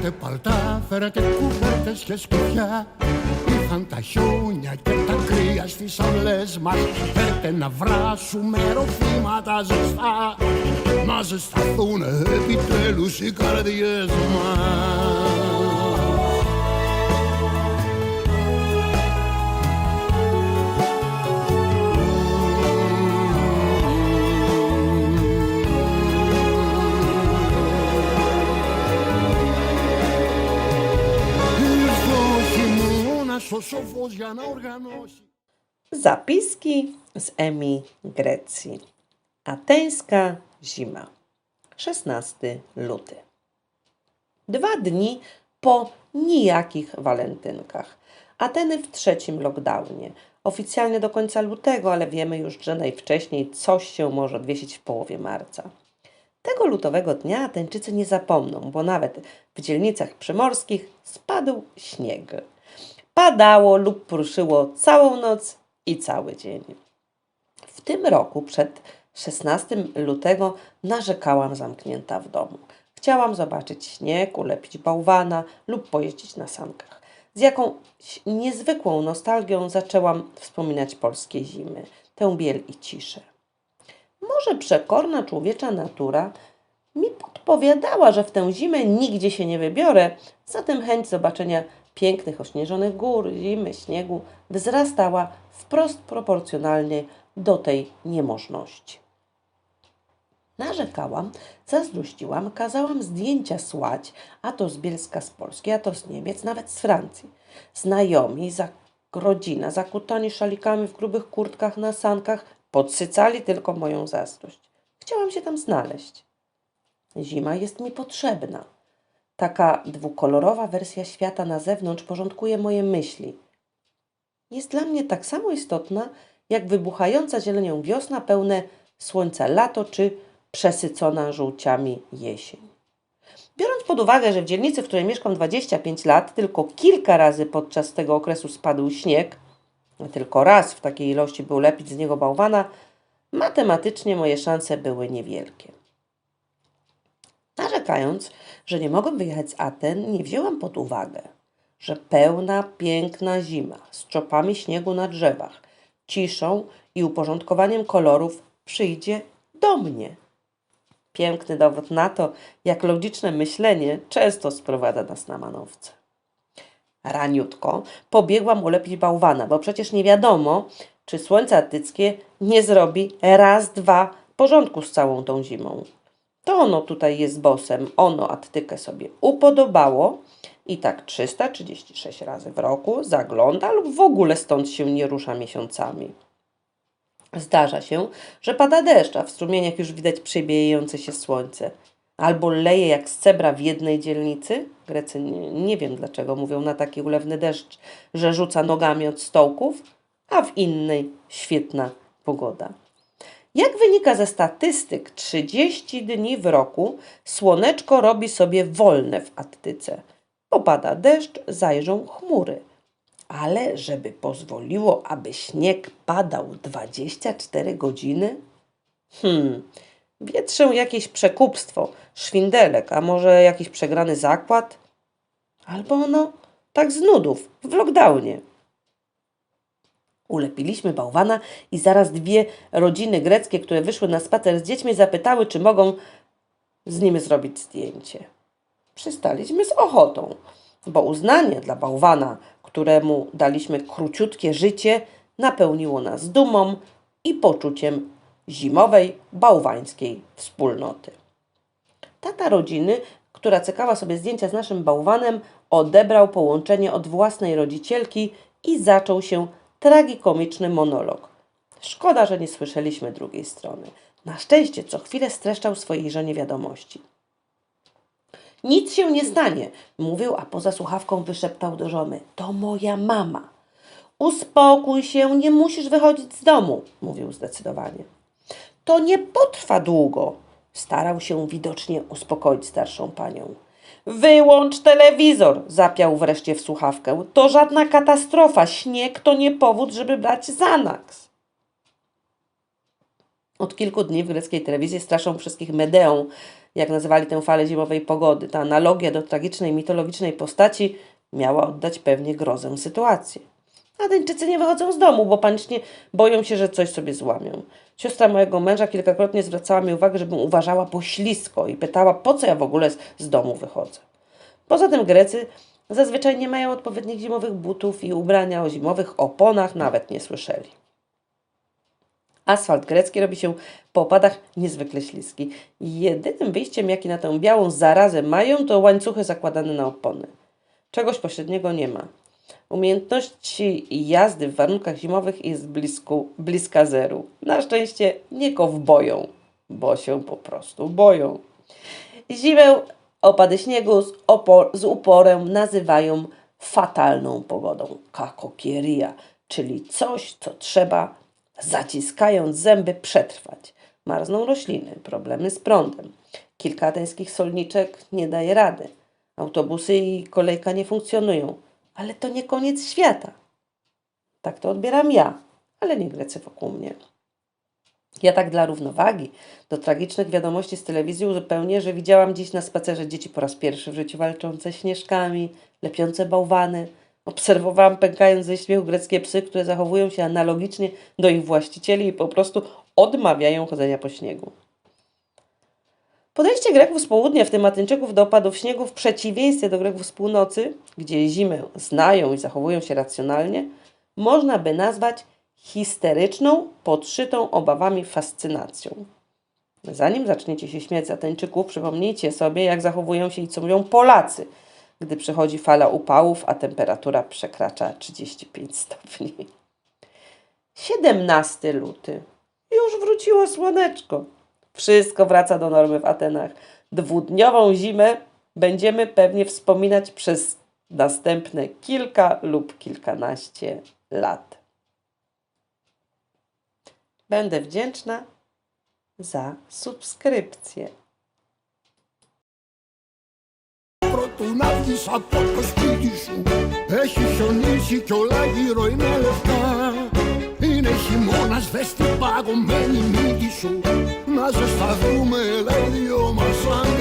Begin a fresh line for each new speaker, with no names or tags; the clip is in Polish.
Φέρετε παλτά, φέρετε κουβέρτες και σκουπιά Ήρθαν τα χιόνια και τα κρύα στις αυλές μας. Φέρετε να βράσουμε ροφήματα ζεστά. Να ζεσταθούν επιτέλους οι καρδιές μας
Zapiski z Emi Grecji. Ateńska zima. 16 luty. Dwa dni po nijakich walentynkach. Ateny w trzecim lockdownie. Oficjalnie do końca lutego, ale wiemy już, że najwcześniej coś się może odwiesić w połowie marca. Tego lutowego dnia Ateńczycy nie zapomną, bo nawet w dzielnicach przymorskich spadł śnieg. Padało lub pruszyło całą noc i cały dzień. W tym roku przed 16 lutego narzekałam zamknięta w domu. Chciałam zobaczyć śnieg, ulepić bałwana lub pojeździć na sankach. Z jakąś niezwykłą nostalgią zaczęłam wspominać polskie zimy, tę biel i ciszę. Może przekorna człowiecza natura mi podpowiadała, że w tę zimę nigdzie się nie wybiorę, zatem chęć zobaczenia pięknych ośnieżonych gór, zimy, śniegu wzrastała wprost proporcjonalnie do tej niemożności. Narzekałam, zazdrościłam, kazałam zdjęcia słać, a to z Bielska z Polski, a to z Niemiec, nawet z Francji. Znajomi, za, rodzina, zakutani szalikami w grubych kurtkach na sankach, podsycali tylko moją zazdrość. Chciałam się tam znaleźć. Zima jest mi potrzebna. Taka dwukolorowa wersja świata na zewnątrz porządkuje moje myśli. Jest dla mnie tak samo istotna, jak wybuchająca zielenią wiosna, pełne słońca lato czy przesycona żółciami jesień. Biorąc pod uwagę, że w dzielnicy, w której mieszkam 25 lat, tylko kilka razy podczas tego okresu spadł śnieg, a tylko raz w takiej ilości był lepić z niego bałwana, matematycznie moje szanse były niewielkie. Narzekając, że nie mogłem wyjechać z Aten, nie wzięłam pod uwagę, że pełna, piękna zima z czopami śniegu na drzewach, ciszą i uporządkowaniem kolorów przyjdzie do mnie. Piękny dowód na to, jak logiczne myślenie często sprowadza nas na manowce. Raniutko pobiegłam ulepić bałwana, bo przecież nie wiadomo, czy słońce atyckie nie zrobi raz, dwa porządku z całą tą zimą. To ono tutaj jest bosem, ono Attykę sobie upodobało i tak 336 razy w roku zagląda lub w ogóle stąd się nie rusza miesiącami. Zdarza się, że pada deszcz, a w strumieniach już widać przebijające się słońce. Albo leje jak z cebra w jednej dzielnicy. Grecy nie, nie wiem dlaczego mówią na taki ulewny deszcz, że rzuca nogami od stołków, a w innej świetna pogoda. Jak wynika ze statystyk, 30 dni w roku słoneczko robi sobie wolne w Attyce. Popada deszcz, zajrzą chmury. Ale żeby pozwoliło, aby śnieg padał 24 godziny? Hmm, wietrzę jakieś przekupstwo, szwindelek, a może jakiś przegrany zakład? Albo no, tak z nudów, w lockdownie. Ulepiliśmy bałwana i zaraz dwie rodziny greckie, które wyszły na spacer z dziećmi, zapytały, czy mogą z nimi zrobić zdjęcie. Przystaliśmy z ochotą, bo uznanie dla bałwana, któremu daliśmy króciutkie życie, napełniło nas dumą i poczuciem zimowej, bałwańskiej wspólnoty. Tata rodziny, która cekała sobie zdjęcia z naszym bałwanem, odebrał połączenie od własnej rodzicielki i zaczął się tragikomiczny monolog. Szkoda, że nie słyszeliśmy drugiej strony. Na szczęście co chwilę streszczał swojej żonie wiadomości. Nic się nie stanie, mówił, a poza słuchawką wyszeptał do żony. To moja mama. Uspokój się, nie musisz wychodzić z domu, mówił zdecydowanie. To nie potrwa długo, starał się widocznie uspokoić starszą panią. Wyłącz telewizor, zapiał wreszcie w słuchawkę. To żadna katastrofa. Śnieg to nie powód, żeby brać Xanax. Od kilku dni w greckiej telewizji straszą wszystkich Medeą, jak nazywali tę falę zimowej pogody. Ta analogia do tragicznej, mitologicznej postaci miała oddać pewnie grozę sytuacji. Ateńczycy nie wychodzą z domu, bo panicznie boją się, że coś sobie złamią. Siostra mojego męża kilkakrotnie zwracała mi uwagę, żebym uważała po ślisko i pytała, po co ja w ogóle z domu wychodzę. Poza tym Grecy zazwyczaj nie mają odpowiednich zimowych butów i ubrania o zimowych oponach nawet nie słyszeli. Asfalt grecki robi się po opadach niezwykle śliski. Jedynym wyjściem, jaki na tę białą zarazę mają, to łańcuchy zakładane na opony. Czegoś pośredniego nie ma. Umiejętności jazdy w warunkach zimowych jest blisku, bliska zeru. Na szczęście nie kowboją, bo się po prostu boją. Zimę opady śniegu z, z uporem nazywają fatalną pogodą. Kakokieria, czyli coś, co trzeba zaciskając zęby przetrwać. Marzną rośliny, problemy z prądem. Kilka ateńskich solniczek nie daje rady. Autobusy i kolejka nie funkcjonują. Ale to nie koniec świata. Tak to odbieram ja, ale nie Grecy wokół mnie. Ja tak dla równowagi do tragicznych wiadomości z telewizji uzupełnię, że widziałam dziś na spacerze dzieci po raz pierwszy w życiu walczące śnieżkami, lepiące bałwany. Obserwowałam pękając ze śmiechu greckie psy, które zachowują się analogicznie do ich właścicieli i po prostu odmawiają chodzenia po śniegu. Podejście Greków z południa, w tym Ateńczyków, do opadów śniegu w przeciwieństwie do Greków z północy, gdzie zimę znają i zachowują się racjonalnie, można by nazwać histeryczną, podszytą obawami fascynacją. Zanim zaczniecie się śmiać z Ateńczyków, przypomnijcie sobie, jak zachowują się i co mówią Polacy, gdy przychodzi fala upałów, a temperatura przekracza 35 stopni. 17 luty. Już wróciło słoneczko. Wszystko wraca do normy w Atenach. Dwudniową zimę będziemy pewnie wspominać przez następne kilka lub kilkanaście lat. Będę wdzięczna za subskrypcję.
Πρωτού να βγεις από το σπίτι σου Έχει χιονίσει κι όλα γύρω είναι λευκά Είναι χειμώνας δες την παγωμένη μύτη σου να σε λέει ο Μασάν.